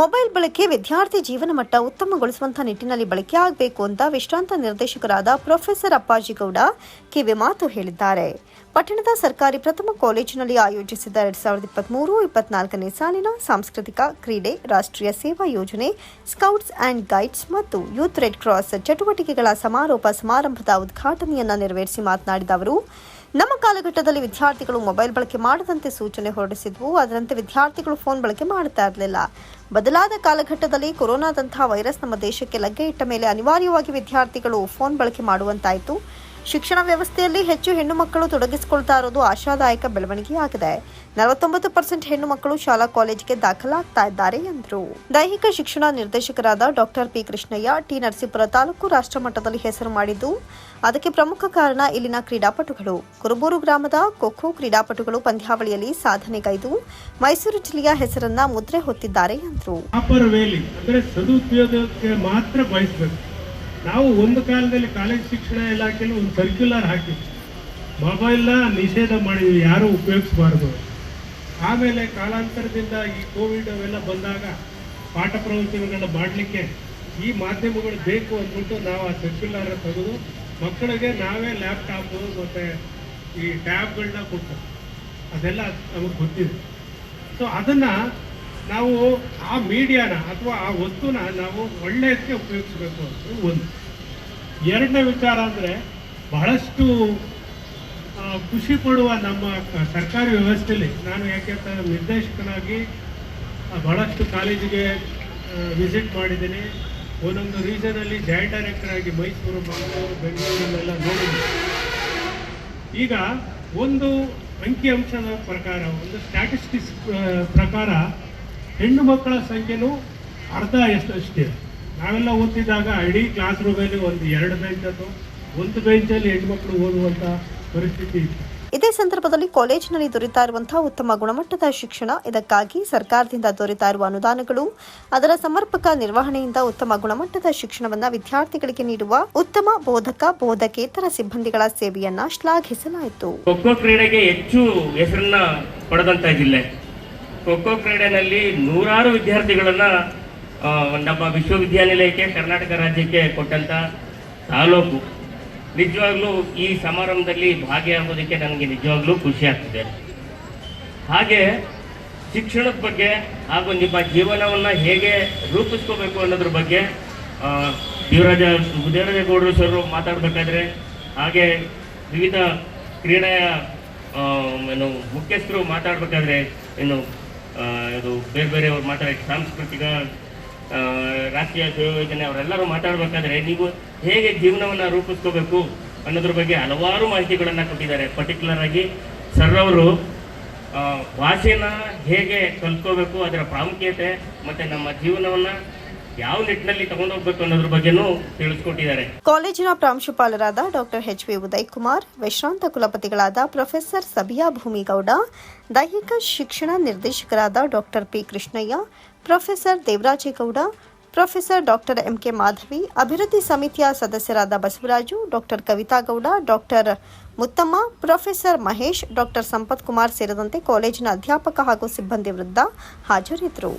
Mobile ಬಳಕೆ ವಿದ್ಯಾರ್ಥಿ ಜೀವನ ಮಟ್ಟ ಉತ್ತಮಗೊಳಿಸುವಂತಹ ನಿಟ್ಟಿನಲ್ಲಿ ಬಳಕೆ ಆಗಬೇಕು ಅಂತ ವಿಶ್ರಾಂತ ನಿರ್ದೇಶಕರಾದ ಪ್ರೊಫೆಸರ್ ಅಪ್ಪಾಜಿಗೌಡ ಕಿವಿ ಮಾತು ಹೇಳಿದ್ದಾರೆ. ಪಟ್ಟಣದ ಸರ್ಕಾರಿ ಪ್ರಥಮ ಕಾಲೇಜಿನಲ್ಲಿ ಆಯೋಜಿಸಿದ್ದ ಎರಡ್ ಸಾವಿರದ ಇಪ್ಪತ್ಮೂರು, ಇಪ್ಪತ್ನಾಲ್ಕನೇ ಸಾಲಿನ ಸಾಂಸ್ಕೃತಿಕ ಕ್ರೀಡೆ ರಾಷ್ಟ್ರೀಯ ಸೇವಾ ಯೋಜನೆ, ಸ್ಕೌಟ್ಸ್ ಅಂಡ್ ಗೈಡ್ಸ್ ಮತ್ತು ಯೂತ್ ರೆಡ್ ಕ್ರಾಸ್ ಚಟುವಟಿಕೆಗಳ ಸಮಾರೋಪ ಸಮಾರಂಭದ ಉದ್ಘಾಟನೆಯನ್ನು ನೆರವೇರಿಸಿ ಮಾತನಾಡಿದ ಅವರು ನಮ್ಮ ಕಾಲಘಟ್ಟದಲ್ಲಿ ವಿದ್ಯಾರ್ಥಿಗಳು ಮೊಬೈಲ್ ಬಳಕೆ ಮಾಡದಂತೆ ಸೂಚನೆ ಹೊರಡಿಸಿದ್ವು, ಅದರಂತೆ ವಿದ್ಯಾರ್ಥಿಗಳು ಫೋನ್ ಬಳಕೆ ಮಾಡ್ತಾ ಇರಲಿಲ್ಲ. ಬದಲಾದ ಕಾಲಘಟ್ಟದಲ್ಲಿ ಕೊರೋನಾದಂತಹ ವೈರಸ್ ನಮ್ಮ ದೇಶಕ್ಕೆ ಲಗ್ಗೆ ಇಟ್ಟ ಮೇಲೆ ಅನಿವಾರ್ಯವಾಗಿ ವಿದ್ಯಾರ್ಥಿಗಳು ಫೋನ್ ಬಳಕೆ ಮಾಡುವಂತಾಯಿತು. ಶಿಕ್ಷಣ ವ್ಯವಸ್ಥೆಯಲ್ಲಿ ಹೆಚ್ಚು ಹೆಣ್ಣು ಮಕ್ಕಳು ತೊಡಗಿಸಿಕೊಳ್ತಾ ಇರೋದು ಆಶಾದಾಯಕ ಬೆಳವಣಿಗೆಯಾಗಿದೆ. ನಲವತ್ತೊಂಬತ್ತು ಪರ್ಸೆಂಟ್ ಹೆಣ್ಣು ಮಕ್ಕಳು ಶಾಲಾ ಕಾಲೇಜಿಗೆ ದಾಖಲಾಗ್ತಾ ಇದ್ದಾರೆ ಎಂದರು. ದೈಹಿಕ ಶಿಕ್ಷಣ ನಿರ್ದೇಶಕರಾದ doctor P Krishnaiah, T Narasipura taluk ರಾಷ್ಟ್ರಮಟ್ಟದಲ್ಲಿ ಹೆಸರು ಮಾಡಿದ್ದು, ಅದಕ್ಕೆ ಪ್ರಮುಖ ಕಾರಣ ಇಲ್ಲಿನ ಕ್ರೀಡಾಪಟುಗಳು. ಕುರುಬೂರು ಗ್ರಾಮದ ಖೋಖೋ ಕ್ರೀಡಾಪಟುಗಳು ಪಂದ್ಯಾವಳಿಯಲ್ಲಿ ಸಾಧನೆಗೈದು ಮೈಸೂರು ಜಿಲ್ಲೆಯ ಹೆಸರನ್ನ ಮುದ್ರೆ ಹೊತ್ತಿದ್ದಾರೆ ಎಂದರು. ನಾವು ಒಂದು ಕಾಲದಲ್ಲಿ ಕಾಲೇಜ್ ಶಿಕ್ಷಣ ಇಲಾಖೆಯಲ್ಲಿ ಒಂದು ಸರ್ಕ್ಯುಲರ್ ಹಾಕಿದ್ವಿ ಮೊಬೈಲ್ನ ನಿಷೇಧ ಮಾಡಿದ್ವಿ, ಯಾರು ಉಪಯೋಗಿಸಬಾರ್ದು. ಆಮೇಲೆ ಕಾಲಾಂತರದಿಂದ ಈ ಕೋವಿಡ್ ಅವೆಲ್ಲ ಬಂದಾಗ ಪಾಠ ಪ್ರವಚನಗಳನ್ನ ಮಾಡಲಿಕ್ಕೆ ಈ ಮಾಧ್ಯಮಗಳು ಬೇಕು ಅಂದ್ಬಿಟ್ಟು ನಾವು ಆ ಸರ್ಕ್ಯುಲರ್ ತೆಗೆದು ಮಕ್ಕಳಿಗೆ ನಾವೇ ಲ್ಯಾಪ್ಟಾಪು ಮತ್ತು ಈ ಟ್ಯಾಬ್ಗಳನ್ನ ಕೊಟ್ಟು, ಅದೆಲ್ಲ ನಮಗೆ ಗೊತ್ತಿದೆ. ಸೊ ಅದನ್ನ ನಾವು ಆ ಮೀಡಿಯಾನ ಅಥವಾ ಆ ವಸ್ತುನ ನಾವು ಒಳ್ಳೆಯದಕ್ಕೆ ಉಪಯೋಗಿಸಬೇಕು ಅಂತ ಒಂದು. ಎರಡನೇ ವಿಚಾರ ಅಂದರೆ ಬಹಳಷ್ಟು ಖುಷಿ ಪಡುವ ನಮ್ಮ ಸರ್ಕಾರಿ ವ್ಯವಸ್ಥೆಯಲ್ಲಿ ನಾನು ಯಾಕೆಂತಂದ್ರೆ ನಿರ್ದೇಶಕನಾಗಿ ಆ, ಬಹಳಷ್ಟು ಕಾಲೇಜಿಗೆ ವಿಸಿಟ್ ಮಾಡಿದ್ದೀನಿ. ಒಂದೊಂದು ರೀಜನಲ್ಲಿ ಜಾಯಿಂಟ್ ಡೈರೆಕ್ಟರ್ ಆಗಿ ಮೈಸೂರು ಮಂಗಳೂರು ಬೆಂಗಳೂರನ್ನೆಲ್ಲ ನೋಡಿದ್ದೀನಿ. ಈಗ ಒಂದು ಅಂಕಿಅಂಶದ ಪ್ರಕಾರ ಒಂದು ಸ್ಟ್ಯಾಟಿಸ್ಟಿಕ್ಸ್ ಪ್ರಕಾರ ಹೆಣ್ಣು ಮಕ್ಕಳ ಸಂಖ್ಯೆನೂ ಅರ್ಧ ಎಷ್ಟು ಅಷ್ಟೇ. ನಾವೆಲ್ಲ ಓದ್ತಿದ್ದಾಗ ಇಡೀ ಕ್ಲಾಸ್ ರೂಮಲ್ಲಿ ಒಂದು ಎರಡು ಬೆಂಚ್ ಅಥವಾ ಒಂದು ಬೆಂಚಲ್ಲಿ ಹೆಣ್ಮಕ್ಳು ಓದುವಂಥ ಪರಿಸ್ಥಿತಿ ಇತ್ತು. ಇದೇ ಸಂದರ್ಭದಲ್ಲಿ ಕಾಲೇಜಿನಲ್ಲಿ ದೊರೆತಾ ಇರುವಂತಹ ಉತ್ತಮ ಗುಣಮಟ್ಟದ ಶಿಕ್ಷಣ ಇದಕ್ಕಾಗಿ ಸರ್ಕಾರದಿಂದ ದೊರೆತಾ ಇರುವ ಅನುದಾನಗಳು ಅದರ ಸಮರ್ಪಕ ನಿರ್ವಹಣೆಯಿಂದ ಉತ್ತಮ ಗುಣಮಟ್ಟದ ಶಿಕ್ಷಣವನ್ನು ವಿದ್ಯಾರ್ಥಿಗಳಿಗೆ ನೀಡುವ ಉತ್ತಮ ಬೋಧಕ ಬೋಧಕೇತರ ಸಿಬ್ಬಂದಿಗಳ ಸೇವೆಯನ್ನ ಶ್ಲಾಘಿಸಲಾಯಿತು. ಖೋಖೋ ಕ್ರೀಡೆಗೆ ಹೆಚ್ಚು ಹೆಸರನ್ನ ಪಡೆದಂತ ಜಿಲ್ಲೆ. ಖೋಖೋ ಕ್ರೀಡೆನಲ್ಲಿ ನೂರಾರು ವಿದ್ಯಾರ್ಥಿಗಳನ್ನ ನಮ್ಮ ವಿಶ್ವವಿದ್ಯಾನಿಲಯಕ್ಕೆ, ಕರ್ನಾಟಕ ರಾಜ್ಯಕ್ಕೆ ಕೊಟ್ಟಂತ ತಾಲೂಕು. ನಿಜವಾಗ್ಲೂ ಈ ಸಮಾರಂಭದಲ್ಲಿ ಭಾಗಿಯಾಗೋದಕ್ಕೆ ನನಗೆ ನಿಜವಾಗ್ಲೂ ಖುಷಿ ಆಗ್ತಿದೆ. ಹಾಗೆ ಶಿಕ್ಷಣದ ಬಗ್ಗೆ ಹಾಗೂ ನಿಮ್ಮ ಜೀವನವನ್ನು ಹೇಗೆ ರೂಪಿಸ್ಕೋಬೇಕು ಅನ್ನೋದ್ರ ಬಗ್ಗೆ ದೇವರಾಜ, ದೇವರಾಜೇಗೌಡರು ಸರ್ ಮಾತಾಡಬೇಕಾದ್ರೆ, ಹಾಗೆ ವಿವಿಧ ಕ್ರೀಡೆಯ ಏನು ಮುಖ್ಯಸ್ಥರು ಮಾತಾಡಬೇಕಾದ್ರೆ ಏನು ಇದು ಬೇರೆ ಬೇರೆಯವ್ರು ಮಾತಾಡಿ ಸಾಂಸ್ಕೃತಿಕ ರಾಷ್ಟ್ರೀಯ ಯೋಜನೆ ಅವರೆಲ್ಲರೂ ಮಾತಾಡಬೇಕಾದ್ರೆ ನೀವು ಹೇಗೆ ಜೀವನವನ್ನು ರೂಪಿಸ್ಕೋಬೇಕು ಅನ್ನೋದ್ರ ಬಗ್ಗೆ ಹಲವಾರು ಮಾಹಿತಿಗಳನ್ನು ಕೊಟ್ಟಿದ್ದಾರೆ. ಪರ್ಟಿಕ್ಯುಲರ್ ಆಗಿ ಸರ್ ಅವರು ಭಾಷೆನ ಹೇಗೆ ಕಲ್ತ್ಕೋಬೇಕು, ಅದರ ಪ್ರಾಮುಖ್ಯತೆ ಮತ್ತು ನಮ್ಮ ಜೀವನವನ್ನ ಯಾವ ನಿಟ್ಟಿನಲ್ಲಿ ತಗೊಂಡೋಗ್ಬೇಕು ಅನ್ನೋದ್ರ ಬಗ್ಗೆನೂ ತಿಳಿಸ್ಕೊಟ್ಟಿದ್ದಾರೆ. ಕಾಲೇಜಿನ ಪ್ರಾಂಶುಪಾಲರಾದ doctor H V Uday Kumar ವಿಶ್ರಾಂತ ಕುಲಪತಿಗಳಾದ ಪ್ರೊಫೆಸರ್ ಸಬಿಯಾ ಭೂಮಿಗೌಡ, ದೈಹಿಕ ಶಿಕ್ಷಣ ನಿರ್ದೇಶಕರಾದ doctor P Krishnaiah, professor Devarajegowda, professor doctor M K Madhavi, ಅಭಿವೃದ್ಧಿ ಸಮಿತಿಯ ಸದಸ್ಯರಾದ Basavaraju, doctor Kavithagowda, doctor Muthamma, professor Mahesh, doctor Sampath Kumar ಸೇರಿದಂತೆ ಕಾಲೇಜಿನ ಅಧ್ಯಾಪಕ ಹಾಗೂ ಸಿಬ್ಬಂದಿ ವೃದ್ಧ ಹಾಜರಿದ್ದರು.